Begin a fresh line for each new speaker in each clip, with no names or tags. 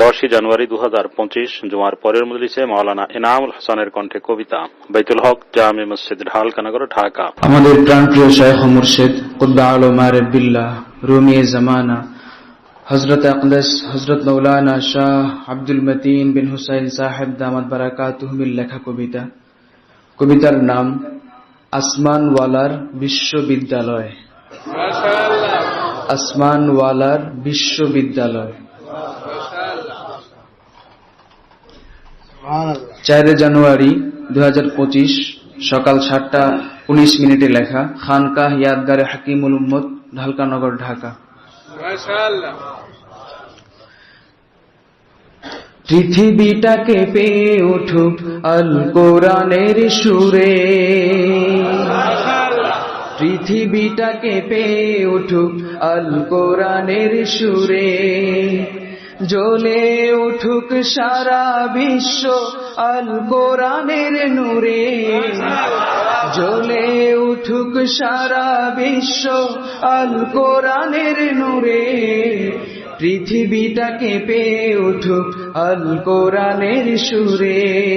দশই জানুয়ারি দু হাজার পঁচিশ জুমার পরের মজলিসে মাওলানা এনামুল হাসানের কণ্ঠে কবিতা। বাইতুল হক জামে মসজিদ ঢালকানগর ঢাকা।
আমাদের প্রাণপ্রিয় শায়খ মুর্শেদ কুদ্দা আলো মারের বিল্লাহ রুমি জামানা হজরত আকদাস হজরত মৌলানা শাহ আব্দুল মতিন বিন হুসাইন সাহেব দামাদ বারাকাতুহমিল লেখা কবিতা। কবিতার নাম আসমানওয়ালার বিশ্ববিদ্যালয়। আসমানওয়ালার বিশ্ববিদ্যালয়। চারে জানুয়ারি দু হাজার পঁচিশ সকাল সাতটা উনিশ মিনিটে লেখা খানকাহ ইয়াদগারে হাকিমুল উম্মদ ঢালকানগর ঢাকা। পৃথিবীটাকে পেয়ে উঠুক আল কোরআনের সুরে। পৃথিবীটাকে পেয়ে উঠুক আল কোরআনের সুরে। জ্বলে উঠুক সারা বিশ্ব আল কোরআনের নূরে। জ্বলে উঠুক সারা বিশ্ব আল কোরআনের নূরে। পৃথিবীটাকে পেয়ে উঠুক আল কোরআনের সুরে।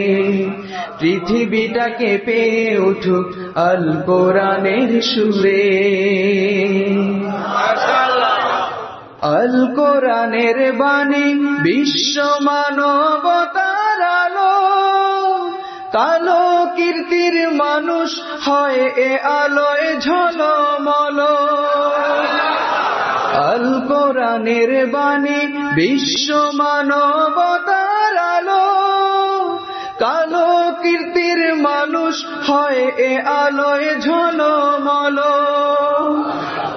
পৃথিবীটাকে পেয়ে উঠুক আল কোরআনের সুরে। আল কোরআনের বাণী বিশ্ব মানবতার আলো। কালো কীর্তির মানুষ হয় এ আলোয় ঝলমল। আল কোরআনের বাণী বিশ্ব মানবতার আলো। কালো কীর্তির মানুষ হয় এ আলোয় ঝলমল।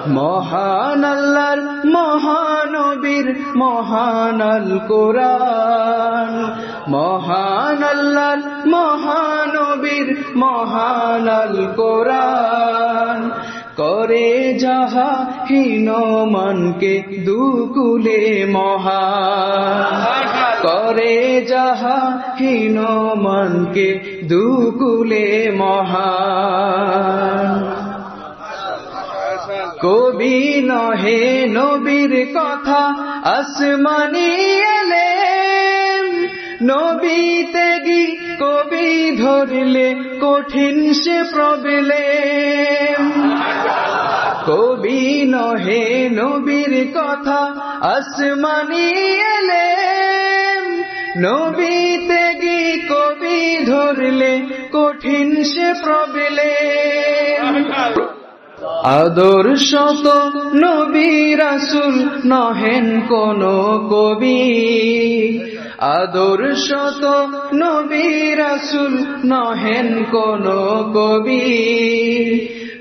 মহান আল্লাহর মহানবীর মহান আল কোরআন। মহান আল্লাহর মহানবীর মহান আল কোরআন। করে যাহা হীন মনকে দুকুলে মহান। করে যাহা হীন মনকে দুকুলে মহান। কবি নহে নবীর কথা, আসমানি এলেন নবী তেগি কবি ধরলে, কঠিন সে প্রবলেম। কবি নহে নবীর কথা, আসমানি এলেন নবী তেগি কবি ধরলে, কঠিন সে প্রবলেম। আদর্শ তো নবী রাসুল নহেন কোন কবি। আদর্শ তো নবী রাসুল নহেন কোন কবি।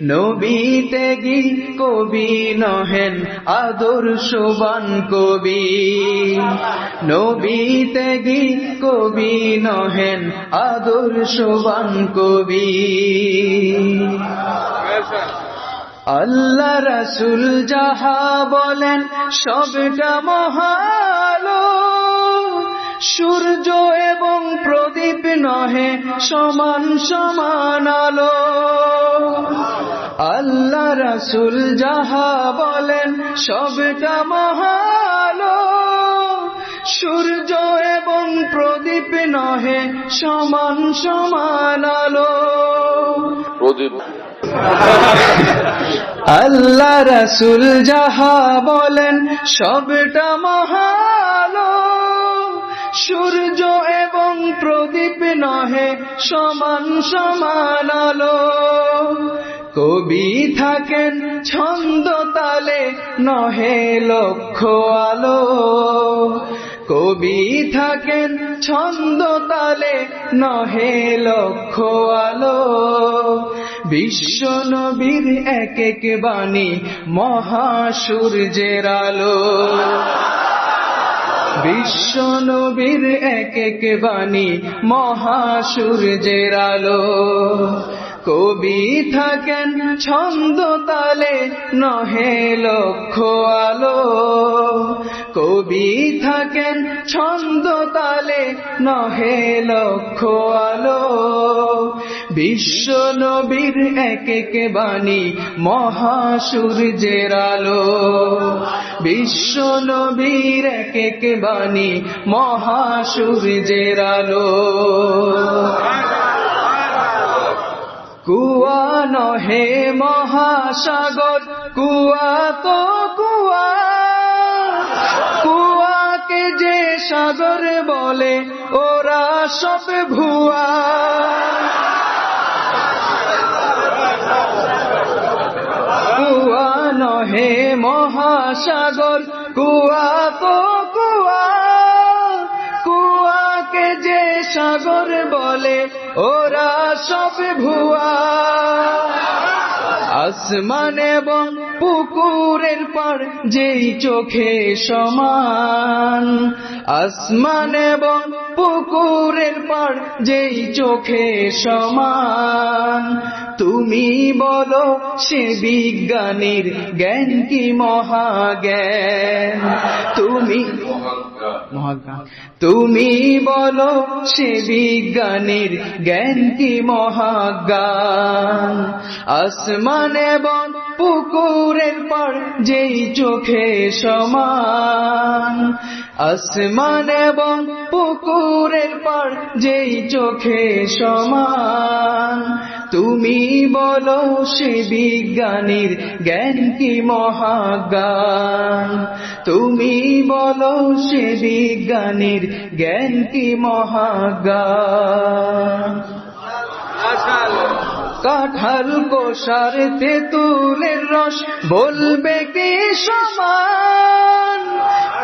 নবী তেগি কবি নহেন আদর্শবান কবি। নবী তেগি কবি নহেন আদর্শবান কবি। আল্লাহ রসুল যাহা বলেন, সবটা মহালো সূর্য এবং প্রদীপ নহে, সমান সমান আলো। আল্লাহ রসুল যাহা বলেন, সবটা মহালো সূর্য এবং প্রদীপ নহে, সমান সমান আলো।
প্রদীপ।
আল্লাহ রসুল যাহা বলেন, সবটা মহালো সূর্য এবং প্রদীপ নহে, সমান সমান আলো। কবি থাকেন ছন্দ তালে, নহে লক্ষ্য আলো। কবি থাকেন, ছন্দ তালে নহে লক্ষ্য আলো। বিশ্ব নবীর এক এক বাণী মহাসূর্যের আলো। বিশ্ব নবীর এক এক বাণী মহাসূর্যের আলো। কবি থাকেন, ছন্দ তালে নহে লক্ষ্য আলো। কবি থাকেন, ছন্দ তালে নহে লক্ষ্য আলো। বিশ্ব নবীর এক এক বাণী মহাসূর্যের আলো। বিশ্ব নবীর এক এক বাণী মহাসূর্যের আলো। কুয়া নহে মহাসাগর, কুয়া তো কুয়া কুয়াকে যে সাগর বলে, ওরা সব ভুয়া। কুয়া নহে মহাসাগর, কুয়া তো কুয়া। কুয়াকে যে সাগর বলে, ওরা সব ভুয়া। আসমান এবং পুকুরের পর যেই চোখে সমান আসমান এবং পুকুরের পার যেই চোখে সমান। তুমি বলো সে বিজ্ঞানীর জ্ঞান কি মহাজ্ঞান? তুমি তুমি বলো সে বিজ্ঞানীর জ্ঞান কি মহাজ্ঞান? আসমান এবং পুকুরের পর যেই চোখে সমান। আসমান এবং পুকুরের পর যেই চোখে সমান। তুমি বলো সে বিজ্ঞানীর জ্ঞান কি মহাজ্ঞান? তুমি বলো সে বিজ্ঞানীর জ্ঞান কি মহাজ্ঞান? কাঠাল কোষার তেঁতুলের রস বলবে কে সমান?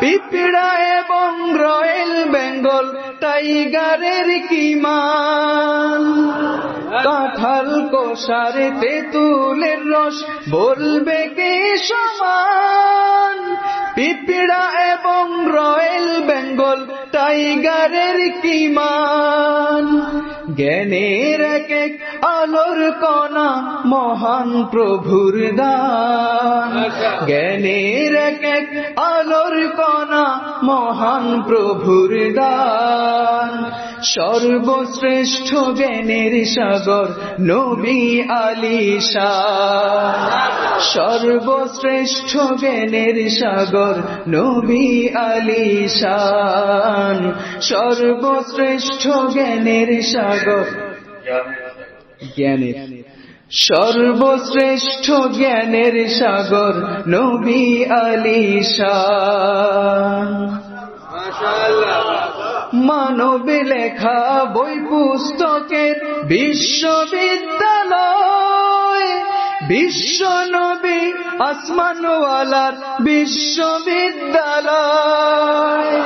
পিঁপড়া এবং রয়েল বেঙ্গল টাইগারের কি মান? কাঁঠাল কোষার তেঁতুলের রস বলবে কে সমান? পিঁপড়া এবং রয়েল বেঙ্গল টাইগারের কি মান? জ্ঞানের এক এক আলোর কণা মহান প্রভুর দান। জ্ঞানের এক এক আলোর কণা মহান প্রভুর দান। সর্বশ্রেষ্ঠ জ্ঞানের সাগর, নবী আলিশা সর্বশ্রেষ্ঠ জ্ঞানের সাগর, নবী আলিশান সর্বশ্রেষ্ঠ জ্ঞানের সাগর। জ্ঞানের। সর্বশ্রেষ্ঠ জ্ঞানের সাগর, নবী আলিশান মানব লেখা বই পুস্তকের বিশ্ববিদ্যালয়। বিশ্ব নবী আসমানওয়ালার বিশ্ববিদ্যালয়।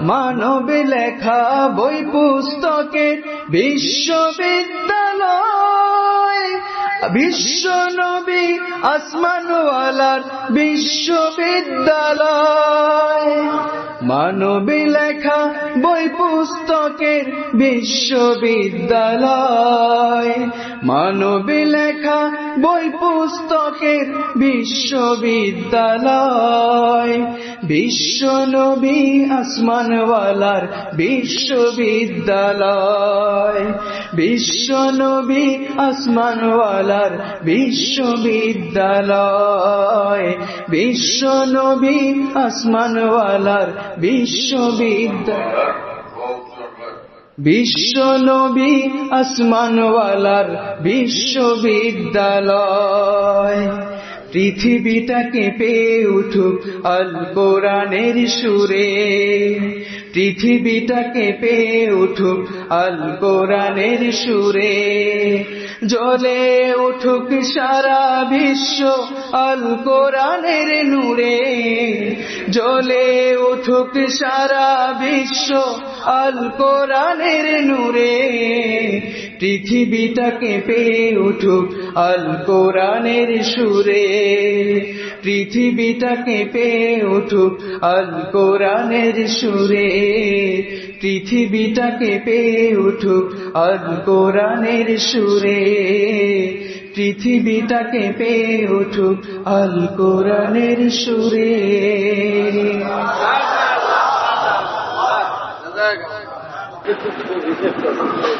মানব লেখা বই পুস্তকের বিশ্ববিদ্যালয়। বিশ্ব নবী আসমানওয়ালার বিশ্ববিদ্যালয়। মানবী লেখা বই পুস্তকের বিশ্ববিদ্যালয়। মানবী লেখা বই পুস্তকের বিশ্ববিদ্যালয়। বিশ্ব নবী আসমানওয়ালার বিশ্ববিদ্যালয়। বিশ্ব নবী আসমানওয়ালার বিশ্ববিদ্যালয়। বিশ্ব নবী আসমানওয়ালার বিশ্ববিদ্যালয়। বিশ্ব নবী আসমানওয়ালার বিশ্ববিদ্যালয়। পৃথিবীটাকে পেয়ে উঠুক আল কোরআনের সুরে। পৃথিবীটাকে পেয়ে উঠুক আল কোরআনের সুরে। জ্বলে উঠুক সারা বিশ্ব আল কোরআনের নূরে। জ্বলে উঠুক সারা বিশ্ব আল কোরআনের নূরে। পৃথিবীটাকে পেয়ে উঠুক আল কোরআনের সুরে। পৃথিবীটাকে পেয়ে উঠুক আল কোরআনের সুরে। পৃথিবীটাকে পেয়ে উঠুক আল কোরআনের সুরে। পৃথিবীটাকে পেয়ে উঠুক আল কোরআনের সুরে। جائے گا۔